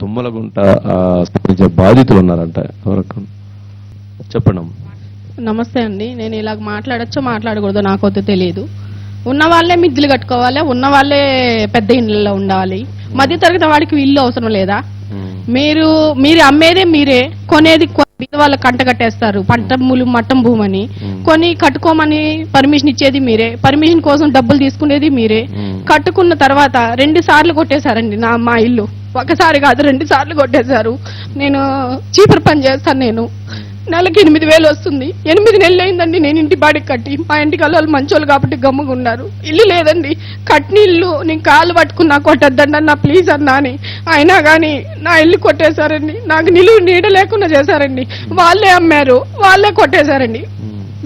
తుమ్మలగుంట బాధితులు ఉన్నారంట ఎవరక్క చెప్పండి అమ్మ. నమస్తే అండి. నేను ఇలాగ మాట్లాడచ్చో మాట్లాడకూడదో నాకైతే తెలియదు ఉన్న వాళ్ళే మిద్దులు కట్టుకోవాలి ఉన్న వాళ్ళే పెద్ద ఇళ్ళలో ఉండాలి. మధ్య తరగతి వాడికి ఇల్లు అవసరం లేదా. మీరు మీరు అమ్మేదే మీరే. కొనేది వాళ్ళకి కంట కట్టేస్తారు. పంట మూలు మట్టం భూమని. కొని కట్టుకోమని పర్మిషన్ ఇచ్చేది మీరే. పర్మిషన్ కోసం డబ్బులు తీసుకునేది మీరే. కట్టుకున్న తర్వాత రెండు సార్లు కొట్టేశారండి నా మా ఇల్లు. ఒకసారి కాదు రెండు సార్లు కొట్టేశారు. నేను చీపురు పని చేస్తాను నేను. నెలకి ఎనిమిది వేలు వస్తుంది. ఎనిమిది నెలలు అయిందండి నేను ఇంటి బాడికి కట్టి. మా ఇంటికి వాళ్ళు మంచోళ్ళు కాబట్టి గమ్ముగా ఉన్నారు. ఇల్లు లేదండి. ఇల్లు నేను కాళ్ళు పట్టుకున్నా కొట్టద్దండి అన్న ప్లీజ్ అన్నా అని. అయినా కానీ నా ఇల్లు కొట్టేశారండి. నాకు నిలువు నీడ లేకుండా చేశారండి. వాళ్ళే అమ్మారు. వాళ్ళే కొట్టేశారండి.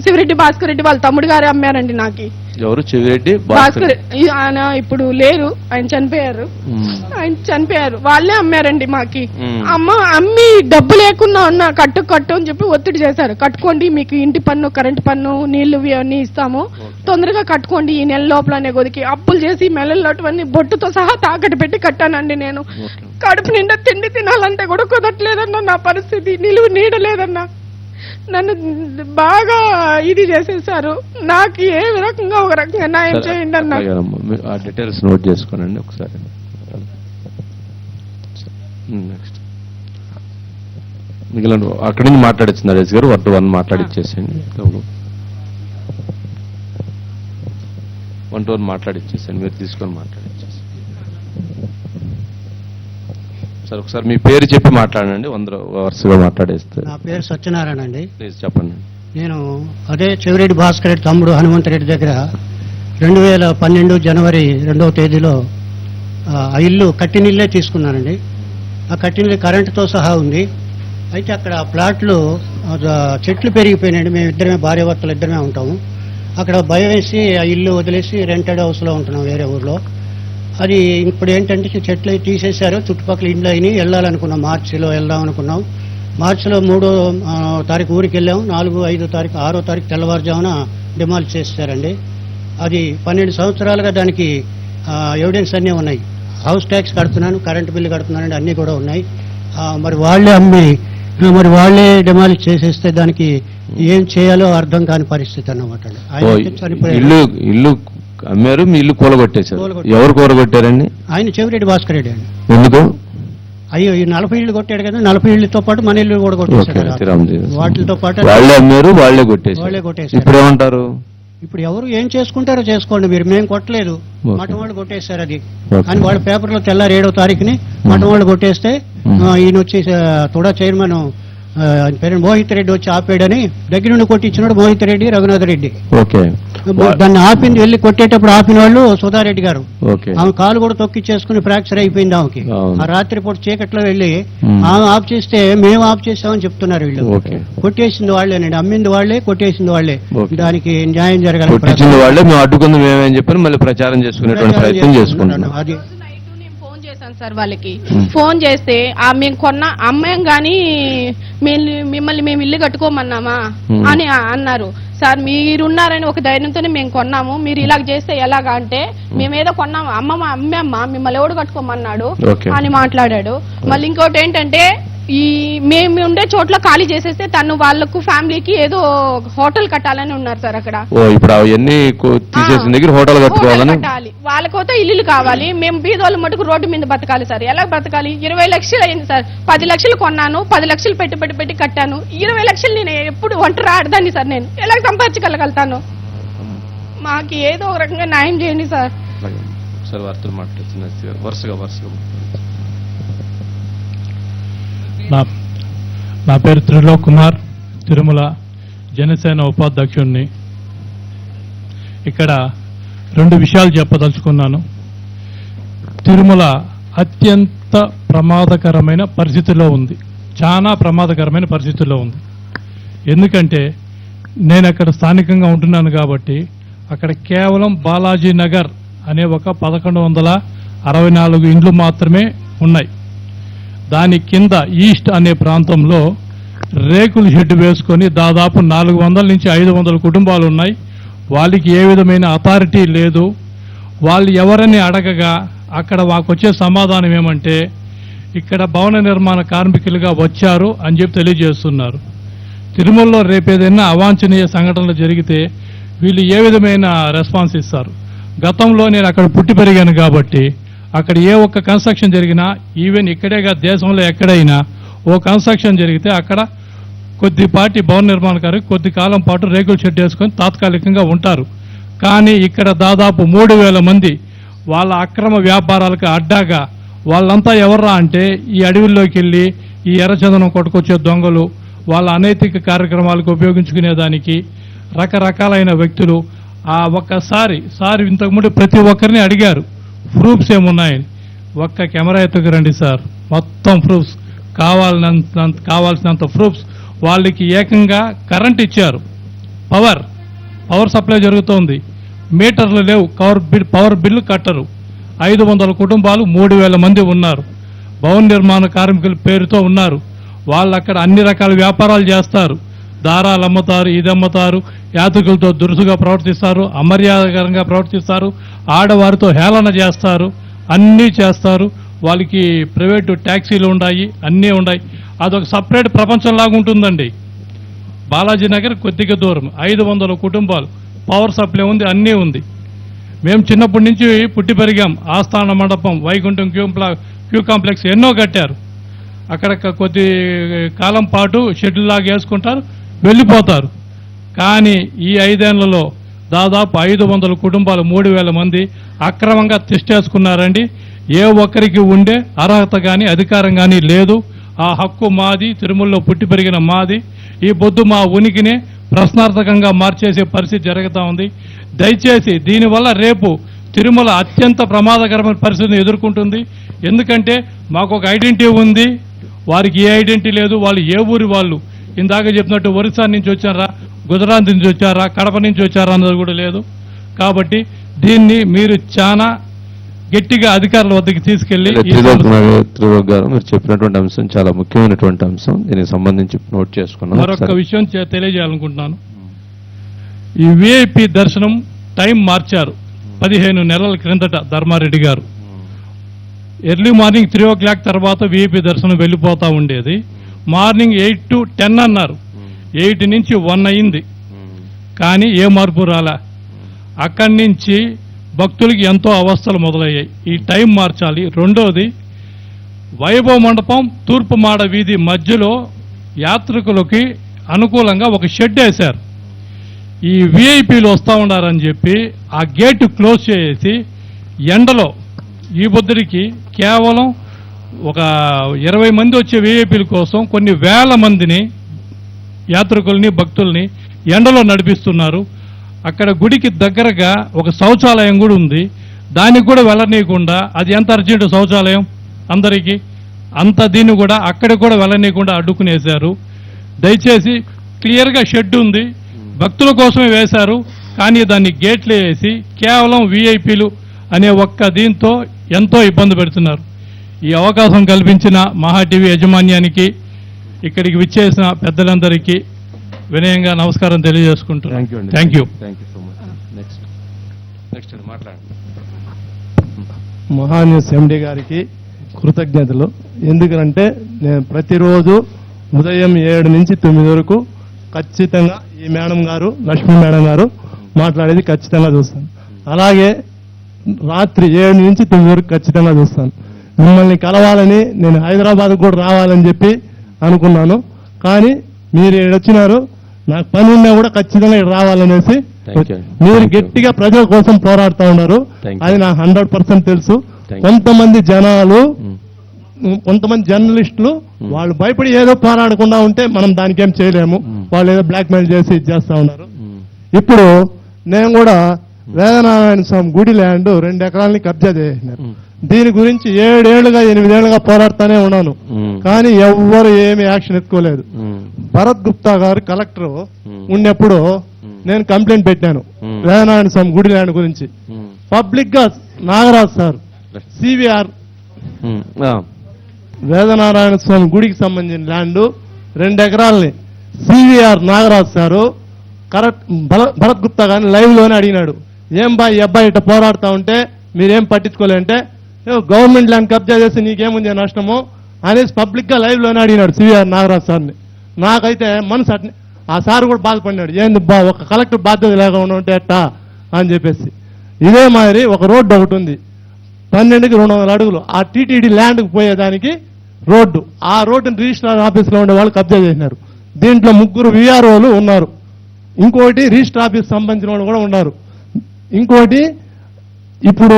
శివరెడ్డి భాస్కర్ రెడ్డి వాళ్ళ తమ్ముడు గారే అమ్మారండి నాకు. ఎవరు? చెవిరెడ్డి భాస్కర్. ఆయన ఇప్పుడు లేరు ఆయన చనిపోయారు. ఆయన చనిపోయారు. వాళ్ళే అమ్మారండి మాకి. మ్మ్. అమ్మ అమ్మి డబ్బు లేకున్నా ఉన్నా కట్టు కట్టు అని చెప్పి ఒత్తిడి చేశారు. కట్టుకోండి మీకు ఇంటి పన్ను కరెంట్ పన్ను నీళ్ళు అన్ని ఇస్తాము. తొందరగా కట్టుకోండి ఈ నెల లోపలనే కొదికి అప్పులు చేసి మెల్లలోటువన్నీ బొట్టుతో సహా తాకట్టు పెట్టి కట్టానండి నేను. కడుపు నిండా తిండి తినాలంటే కూడా కుదరట్లేదన్న నా పరిస్థితి. నిలువు నీడ లేదన్నా. నన్ను బాగా ఇది చేసేసారు నాకు ఏ రకంగా ఒక రకంగా న్యాయం చేయండి అన్న ఆ డీటెయిల్స్ నోట్ చేసుకోనండి ఒకసారి. నెక్స్ట్ మిగిలిన అక్కడి నుంచి మాట్లాడచ్చు Naresh garu one to one మాట్లాడిచ్చేసేయండి one to one మాట్లాడిచ్చేసేయండి మీరు తీసుకొని మాట్లాడిచ్చేసి సార్ ఒకసారి మీ పేరు చెప్పి మాట్లాడండి వంద వరుసగా మాట్లాడేస్తే నా పేరు సత్యనారాయణ అండి. ప్లీజ్ చెప్పండి. నేను అదే చెవిరెడ్డి భాస్కర్ రెడ్డి తమ్ముడు హనుమంతరెడ్డి దగ్గర రెండు వేల పన్నెండు జనవరి రెండవ తేదీలో ఆ ఇల్లు కట్టినిల్లే తీసుకున్నానండి. ఆ కట్టినిల్లు కరెంటుతో సహా ఉంది. అయితే అక్కడ ప్లాట్లు చెట్లు పెరిగిపోయినాయండి. మేము ఇద్దరమే భార్యాభర్తలు ఇద్దరమే ఉంటాము. అక్కడ భయం వేసి ఆ ఇల్లు వదిలేసి రెంటెడ్ హౌస్లో ఉంటున్నాం వేరే ఊర్లో. అది ఇప్పుడు ఏంటంటే చెట్లు తీసేశారు. చుట్టుపక్కల ఇండ్లు అయినాయి. వెళ్ళాలనుకున్నాం. మార్చిలో వెళ్దాం అనుకున్నాం. మార్చిలో మూడో తారీఖు ఊరికి వెళ్ళాం. నాలుగు ఐదో తారీఖు ఆరో తారీఖు తెల్లవారుజామున డిమాల్ చేశారండి అది పన్నెండు సంవత్సరాలుగా దానికి ఎవిడెన్స్ అన్నీ ఉన్నాయి. హౌస్ ట్యాక్స్ కడుతున్నాను కరెంట్ బిల్లు కడుతున్నానండి అన్నీ కూడా ఉన్నాయి. మరి వాళ్ళే అమ్మి మరి వాళ్ళే డిమాలిష్ చేసేస్తే దానికి ఏం చేయాలో అర్థం కాని పరిస్థితి అన్నమాట ఇల్లు ఇల్లు అమ్మారు మీ ఇల్లు కూలగొట్టేశారు కూలగొట్టారు. ఎవరు కూలగొట్టారండి ఆయన చెవిరెడ్డి భాస్కర్ రెడ్డి అండి ఎందుకు అయ్యో ఈ నలభై ఇళ్ళు కొట్టాడు కదా నలభై ఇళ్ళతో పాటు మన ఇల్లు కూడా కొట్టేశాడు ఓకే, కదా. తిరామజీ. వాటితో పాటు వాళ్ళే అమ్మారు వాళ్ళే కొట్టేశారు వాళ్ళే కొట్టేశారు. ఇప్పుడు ఏమంటారు ఇప్పుడు ఎవరు ఏం చేసుకుంటారో చేసుకోండి మీరు మేము కొట్టలేదు ఓకే. మఠం వాళ్ళు కొట్టేశారు అది ఓకే. కానీ వాళ్ళ పేపర్లో తెల్లారి ఏడో తారీఖుని మఠం వాళ్ళు కొట్టేస్తే. ఆ, ఈయన వచ్చి ఆ, తుడా చైర్మన్ ఆయన పేరు మోహిత్ రెడ్డి వచ్చి ఆపాడని దగ్గర నుండి కొట్టించినాడు మోహిత్ రెడ్డి రఘునాథ్ రెడ్డి. ఓకే. దాన్ని ఆపింది వెళ్ళి కొట్టేటప్పుడు ఆపిన వాళ్ళు సుధారెడ్డి గారు. ఆమె కాలు కూడా తొక్కిచ్చేసుకుని ఫ్రాక్చర్ అయిపోయింది ఆమెకి. ఆ రాత్రి పూట చీకట్లో వెళ్ళి. ఆమె ఆఫ్ చేస్తే మేము ఆఫ్ చేసామని చెప్తున్నారు వీళ్ళు. కొట్టేసింది వాళ్ళేనండి అమ్మింది వాళ్ళే కొట్టేసింది వాళ్ళే. దానికి న్యాయం జరగాలి వాళ్ళే మేము అడ్డుకుంది మేమేం చెప్పని మళ్ళీ ప్రచారం చేసుకునేటువంటి ప్రయత్నం చేసుకుంటున్నాం. అది చేశాను సార్ వాళ్ళకి. ఫోన్ చేస్తే ఆ మేము కొన్న అమ్మాయం గాని మేము- మిమ్మల్ని మేము ఇల్లు కట్టుకోమన్నామా? Hmm. అని అన్నారు. సార్ మీరున్నారని ఒక ధైర్యంతోనే మేము కొన్నాము. మీరు ఇలాగ చేస్తే ఎలాగా అంటే మేమేదో కొన్నాము. అమ్మమ్మ అమ్మమ్మ మిమ్మల్ని ఎవడు కట్టుకోమన్నాడు. అని మాట్లాడాడు. మళ్ళీ ఇంకోటి ఏంటంటే ఈ మేము ఉండే చోట్ల ఖాళీ చేసేస్తే తను వాళ్ళకు ఫ్యామిలీకి ఏదో హోటల్ కట్టాలని ఉన్నారు సార్ అక్కడ. ఓ ఇప్పుడు అవన్నీ కో- తీసేసిన దగ్గర హోటల్ కట్టుకోవాలని? కట్టాలి. వాళ్ళకైతే ఇల్లులు కావాలి. మేము బీదోళ్ళ మటుకు రోడ్డు మీద బతకాలి సార్. ఎలా బతకాలి? ఇరవై లక్షలు అయింది సార్. పది లక్షలు కొన్నాను పది లక్షలు పెట్టి పెట్టి పెట్టి కట్టాను. ఇరవై లక్షలు నేను ఎప్పుడు ఒంటరి ఆడదాన్ని సార్ నేను. ఎలా సంపాదించగలగలుగుతాను? మాకు ఏదో ఒక రకంగా న్యాయం చేయండి సార్. వార్తలు వరుసగా వరుసగా నా నా పేరు త్రిలోక్ కుమార్ తిరుమల జనసేన ఉపాధ్యక్షుడిని ఇక్కడ రెండు విషయాలు చెప్పదలుచుకున్నాను. తిరుమల అత్యంత ప్రమాదకరమైన పరిస్థితిలో ఉంది. చాలా ప్రమాదకరమైన పరిస్థితిలో ఉంది. ఎందుకంటే నేను అక్కడ స్థానికంగా ఉంటున్నాను కాబట్టి అక్కడ కేవలం బాలాజీ నగర్ అనే ఒక పదకొండు వందల అరవై నాలుగు ఇండ్లు మాత్రమే ఉన్నాయి. దాని కింద ఈస్ట్ అనే ప్రాంతంలో రేకుల షెడ్ వేసుకొని దాదాపు నాలుగు వందల నుంచి ఐదు వందల కుటుంబాలు ఉన్నాయి. వాళ్ళకి ఏ విధమైన అథారిటీ లేదు. వాళ్ళు ఎవరని అడగగా అక్కడ మాకు వచ్చే సమాధానం ఏమంటే ఇక్కడ భవన నిర్మాణ కార్మికులుగా వచ్చారు అని చెప్పి తెలియజేస్తున్నారు. తిరుమలలో రేపేదైనా అవాంఛనీయ సంఘటనలు జరిగితే వీళ్ళు ఏ విధమైన రెస్పాన్స్ ఇస్తారు? గతంలో నేను అక్కడ పుట్టి పెరిగాను కాబట్టి అక్కడ ఏ ఒక్క కన్స్ట్రక్షన్ జరిగినా ఈవెన్ ఇక్కడేగా దేశంలో ఎక్కడైనా ఓ కన్స్ట్రక్షన్ జరిగితే అక్కడ కొద్దిపాటి భవన నిర్మాణకారు కొద్ది కాలం పాటు రేకుల షెడ్ వేసుకొని తాత్కాలికంగా ఉంటారు. కానీ ఇక్కడ దాదాపు మూడు వేల మంది వాళ్ళ అక్రమ వ్యాపారాలకు అడ్డాగా వాళ్ళంతా ఎవర్రా అంటే ఈ అడవుల్లోకి వెళ్ళి ఈ ఎర్రచందనం కొట్టుకొచ్చే దొంగలు వాళ్ళ అనైతిక కార్యక్రమాలకు ఉపయోగించుకునేదానికి రకరకాలైన వ్యక్తులు ఆ ఒక్కసారి సార్ ఇంతకుముందు ప్రతి ఒక్కరిని అడిగారు. ప్రూఫ్స్ ఏమున్నాయి? ఒక్క కెమెరా ఎత్తుకు రండి సార్. మొత్తం ప్రూఫ్స్. కావాలనంత కావాల్సినంత ప్రూఫ్స్. వాళ్ళకి ఏకంగా కరెంట్ ఇచ్చారు. పవర్. పవర్ సప్లై జరుగుతోంది. మీటర్లు లేవు. పవర్ బిల్ పవర్ బిల్లు కట్టరు. ఐదు వందల కుటుంబాలు మూడు వేల మంది ఉన్నారు. భవన నిర్మాణ కార్మికుల పేరుతో ఉన్నారు. వాళ్ళు అక్కడ అన్ని రకాల వ్యాపారాలు చేస్తారు. దారాలు అమ్ముతారు ఇది అమ్ముతారు యాత్రికులతో దురుసుగా ప్రవర్తిస్తారు అమర్యాదకరంగా ప్రవర్తిస్తారు ఆడవారితో హేళన చేస్తారు అన్నీ చేస్తారు. వాళ్ళకి ప్రైవేటు ట్యాక్సీలు ఉన్నాయి అన్నీ ఉన్నాయి అదొక సపరేట్ ప్రపంచంలాగా ఉంటుందండి. బాలాజీ నగర్ కొద్దిగా దూరం ఐదు వందల కుటుంబాలు. పవర్ సప్లై ఉంది అన్నీ ఉంది. మేము చిన్నప్పటి నుంచి పుట్టి పెరిగాం. ఆస్థాన మండపం వైకుంఠం క్యూ ప్లా- క్యూ కాంప్లెక్స్ ఎన్నో కట్టారు. అక్కడ కొద్ది కాలం పాటు షెడ్యూల్ లాగా వేసుకుంటారు వెళ్ళిపోతారు. కానీ ఈ ఐదేళ్ళలో దాదాపు ఐదు వందల కుటుంబాలు మూడు వేల మంది అక్రమంగా తిష్టేసుకున్నారండి ఏ ఒక్కరికి ఉండే అర్హత కానీ అధికారం కానీ లేదు. ఆ హక్కు మాది తిరుమలలో పుట్టి పెరిగిన మాది. ఈ బొద్దు మా ఉనికినే ప్రశ్నార్థకంగా మార్చేసే పరిస్థితి జరుగుతూ ఉంది. దయచేసి దీనివల్ల రేపు తిరుమల అత్యంత ప్రమాదకరమైన పరిస్థితిని ఎదుర్కొంటుంది. ఎందుకంటే మాకు ఒక ఐడెంటిటీ ఉంది. వారికి ఏ ఐడెంటిటీ లేదు. వాళ్ళు ఏ ఊరి వాళ్ళు? ఇందాక చెప్పినట్టు ఒరిస్సా నుంచి వచ్చారా గుజరాత్ నుంచి వచ్చారా కడప నుంచి వచ్చారా అన్నది కూడా లేదు. కాబట్టి దీన్ని మీరు చాలా గట్టిగా అధికారుల వద్దకు తీసుకెళ్ళి త్రిలోక్ గారు మీరు చెప్పినటువంటి అంశం చాలా ముఖ్యమైనటువంటి అంశం. దీనికి సంబంధించి నోట్ చేసుకున్నాం మరొక. విషయం తెలియజేయాలనుకుంటున్నాను. ఈ విఐపి దర్శనం టైం మార్చారు. పదిహేను నెలల క్రిందట Dharmareddy garu. Early morning three o'clock తర్వాత విఐపి దర్శనం వెళ్ళిపోతా ఉండేది. మార్నింగ్ ఎయిట్ టు టెన్ అన్నారు. ఎయిట్ నుంచి వన్ అయింది. కానీ ఏ మార్పు రాలా? అక్కడి నుంచి భక్తులకి ఎంతో అవస్థలు మొదలయ్యాయి. ఈ టైం మార్చాలి. రెండోది వైభవ మండపం తూర్పు మాడ వీధి మధ్యలో యాత్రికులకి అనుకూలంగా ఒక షెడ్ వేశారు. ఈ విఐపీలు వస్తూ ఉన్నారని చెప్పి ఆ గేటు క్లోజ్ చేసి ఎండలో ఈ బుద్ధుడికి కేవలం ఒక ఇరవై మంది వచ్చే వీఐపీల కోసం కొన్ని వేల మందిని యాత్రికుల్ని భక్తుల్ని ఎండలో నడిపిస్తున్నారు. అక్కడ గుడికి దగ్గరగా ఒక శౌచాలయం కూడా ఉంది. దానికి కూడా వెళ్ళనీయకుండా అది ఎంత అర్జెంటు శౌచాలయం అందరికీ? అంత దీన్ని కూడా అక్కడ కూడా వెళ్ళనీయకుండా అడ్డుకునేశారు. దయచేసి క్లియర్గా షెడ్ ఉంది. భక్తుల కోసమే వేశారు. కానీ దాన్ని గేట్లు వేసి కేవలం వీఐపీలు అనే ఒక్క దీంతో ఎంతో ఇబ్బంది పెడుతున్నారు. ఈ అవకాశం కల్పించిన మహా టీవీ యాజమాన్యానికి ఇక్కడికి విచ్చేసిన పెద్దలందరికీ వినయంగా నమస్కారం తెలియజేసుకుంటున్నాను. థ్యాంక్ యూ అండి thank you thank you so much next next అండి మాట్లాడండి. మహాన్యూస్ ఎండి గారికి కృతజ్ఞతలు. ఎందుకంటే నేను ప్రతిరోజు ఉదయం ఏడు నుంచి తొమ్మిది వరకు ఖచ్చితంగా ఈ మేడం గారు లక్ష్మీ మేడం గారు మాట్లాడేది ఖచ్చితంగా చూస్తాను. అలాగే రాత్రి ఏడు నుంచి తొమ్మిది వరకు ఖచ్చితంగా చూస్తాను. మిమ్మల్ని కలవాలని నేను హైదరాబాద్ కూడా రావాలని చెప్పి అనుకున్నాను కానీ మీరు వచ్చినారు నాకు పని ఉన్నా కూడా ఖచ్చితంగా ఇక్కడ రావాలనేసి. మీరు. గట్టిగా ప్రజల కోసం పోరాడుతూ ఉన్నారు. అది నాకు హండ్రెడ్ పర్సెంట్ తెలుసు. కొంతమంది జనాలు Mm. కొంతమంది జర్నలిస్టులు Mm. వాళ్ళు భయపడి ఏదో పోరాడకుండా ఉంటే మనం దానికి ఏం చేయలేము Mm. వాళ్ళు ఏదో బ్లాక్ మెయిల్ చేసి చేస్తా ఉన్నారు. ఇప్పుడు నేను కూడా వేదనారాయణ స్వామి గుడి ల్యాండ్ రెండు ఎకరాలని కబ్జా చేసినారు Mm. దీని గురించి ఏడేళ్ళుగా ఎనిమిదేళ్ళుగా పోరాడుతూనే ఉన్నాను Mm. కానీ ఎవ్వరు ఏమి యాక్షన్ ఎత్తుకోలేదు. భరత్ గుప్తా గారు కలెక్టర్. ఉన్నప్పుడు. నేను కంప్లైంట్ పెట్టాను. వేదనారాయణ స్వామి గుడి ల్యాండ్ గురించి. పబ్లిక్గా నాగరాజ్ సార్ సివిఆర్. వేదనారాయణ స్వామి గుడికి సంబంధించిన ల్యాండ్ రెండు ఎకరాలని సివిఆర్ నాగరాజ్ సారు కరెక్ట్ భర- భరత్ గుప్తా గారిని లైవ్లోనే అడిగినాడు ఏం బా ఈ అబ్బాయి ఇట్లా పోరాడుతా ఉంటే మీరేం పట్టించుకోలేంటే "ఏ, గవర్నమెంట్ ల్యాండ్ కబ్జా చేసి నీకేముంది నష్టము అనేసి పబ్లిక్గా లైవ్లోనే అడిగినాడు సివిఆర్ నాగరాజ్ సార్ని. నాకైతే మనసు అట్నే ఆ సార్ కూడా బాధపడినాడు. ఏంది బా ఒక కలెక్టర్ బాధ్యత లేకుండా ఉంటే ఎట్టా అని చెప్పేసి. ఇదే మాదిరి ఒక రోడ్డు ఒకటి ఉంది. పన్నెండుకి రెండు వందల అడుగులు. ఆ టీటీడీ ల్యాండ్కి పోయేదానికి రోడ్డు. ఆ రోడ్డుని రిజిస్ట్రార్ ఆఫీస్లో ఉండే వాళ్ళు కబ్జా చేసినారు. దీంట్లో ముగ్గురు విఆర్ఓలు ఉన్నారు. ఇంకోటి రిజిస్టర్ ఆఫీస్ సంబంధించిన వాళ్ళు కూడా ఉన్నారు. ఇంకోటి ఇప్పుడు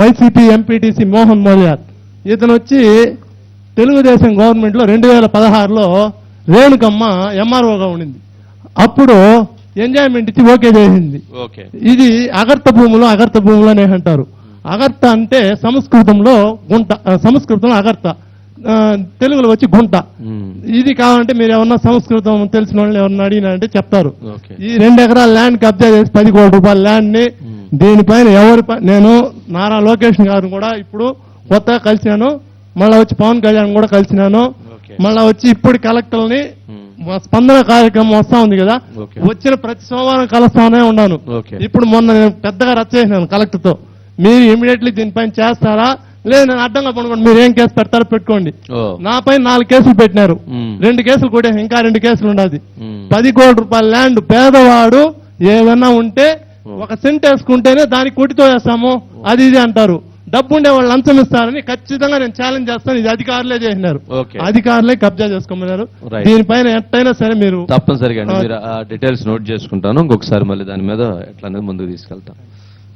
వైసీపీ ఎంపీటీసీ మోహన్ మోలియార్ ఇతను వచ్చి తెలుగుదేశం గవర్నమెంట్లో రెండు వేల పదహారులో రేణుకమ్మ ఎంఆర్ఓగా ఉండింది. అప్పుడు ఎంజాయ్మెంట్ ఇచ్చి ఓకే చేసింది. ఓకే. ఇది అగర్త భూములు అగర్త భూములు అనే అంటారు. అగర్త అంటే సంస్కృతంలో గుంట సంస్కృతంలో అగర్త. తెలుగులో వచ్చి గుంట. ఇది కావాలంటే మీరు ఏమన్నా సంస్కృతం తెలిసిన వాళ్ళు ఎవరన్నా అడిగినారంటే చెప్తారు. ఓకే. ఈ రెండు ఎకరాల ల్యాండ్ కబ్జా చేసి పది కోట్ల రూపాయల ల్యాండ్ని దీనిపైన ఎవరి నేను నారా లోకేష్ గారిని కూడా ఇప్పుడు కొత్తగా కలిసినాను. మళ్ళా వచ్చి పవన్ కళ్యాణ్ కూడా కలిసినాను. మళ్ళా వచ్చి ఇప్పుడు కలెక్టర్ని స్పందన కార్యక్రమం వస్తా ఉంది కదా. వచ్చిన ప్రతి సోమవారం కలుస్తానే ఉన్నాను. ఇప్పుడు మొన్న నేను పెద్దగా రచ్చ చేసినాను కలెక్టర్తో మీరు ఇమీడియట్లీ దీనిపైన చేస్తారా? లేదు నేను అడ్డంగా పడుకోండి మీరు ఏం కేసు పెడతారో పెట్టుకోండి. ఓ. నా పైన నాలుగు కేసులు పెట్టినారు. రెండు కేసులు కూడా ఇంకా రెండు కేసులు ఉండదు. పది కోట్ల రూపాయల ల్యాండ్ పేదవాడు ఏదన్నా ఉంటే ఒక సెంట్ వేసుకుంటేనే దానికి కొట్టితో వేస్తాము. అది ఇది అంటారు. డబ్బు ఉండే వాళ్ళు లంచం ఇస్తారని ఖచ్చితంగా నేను ఛాలెంజ్ చేస్తాను. ఇది అధికారులే చేసినారు. ఓకే. అధికారులే కబ్జా చేసుకోమన్నారు. దీనిపైన ఎట్టయినా సరే మీరు తప్పనిసరిగా డీటెయిల్స్ నోట్ చేసుకుంటాను. ఇంకొకసారి మళ్ళీ దాని మీద ఎట్లా అనేది ముందుకు తీసుకెళ్తాం.